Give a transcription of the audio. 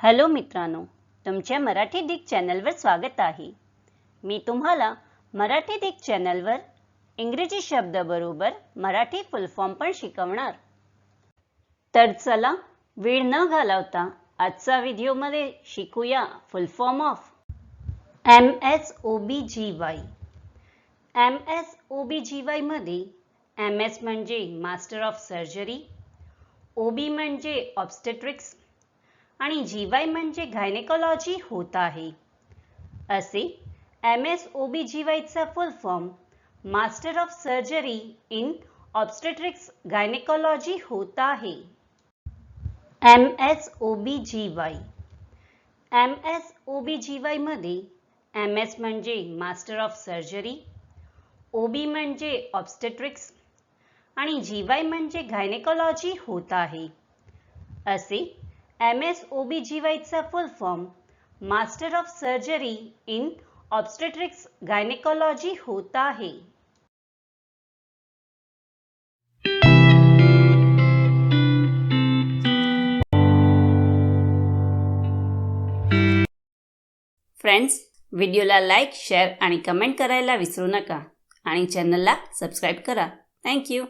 Hello मित्रांनो तुमच्या Marathi Dick चॅनलवर स्वागत आहे. मी तुम्हाला मराठी डिक चॅनलवर इंग्रजी शब्दाबरोबर मराठी फुल फॉर्म पण शिकवणार. तर चला वेळ न घालवता आजचा व्हिडिओमध्ये शिकूया full form of M S O B G Y M S O B G वायमध्ये M S म्हणजे master of surgery O B म्हणजे ऑब्स्टेट्रिक्स आणि जीवाय म्हणजे गायनेकॉलॉजी होत आहे. असे M S O B जीवायचा full form master of surgery in obstetrics gynaecology होत आहे. M S O B G Y M S O B G वायमध्ये M S म्हणजे master of surgery O B म्हणजे obstetrics आणि जी Y म्हणजे gynaecology होत आहे. असे M S O B G वायचा full form master of surgery in obstetrics gynaecology होत आहे. Friends व्हिडिओला लाईक शेअर आणि कमेंट करायला विसरू नका. आणि चॅनलला सबस्क्राईब करा. थँक्यू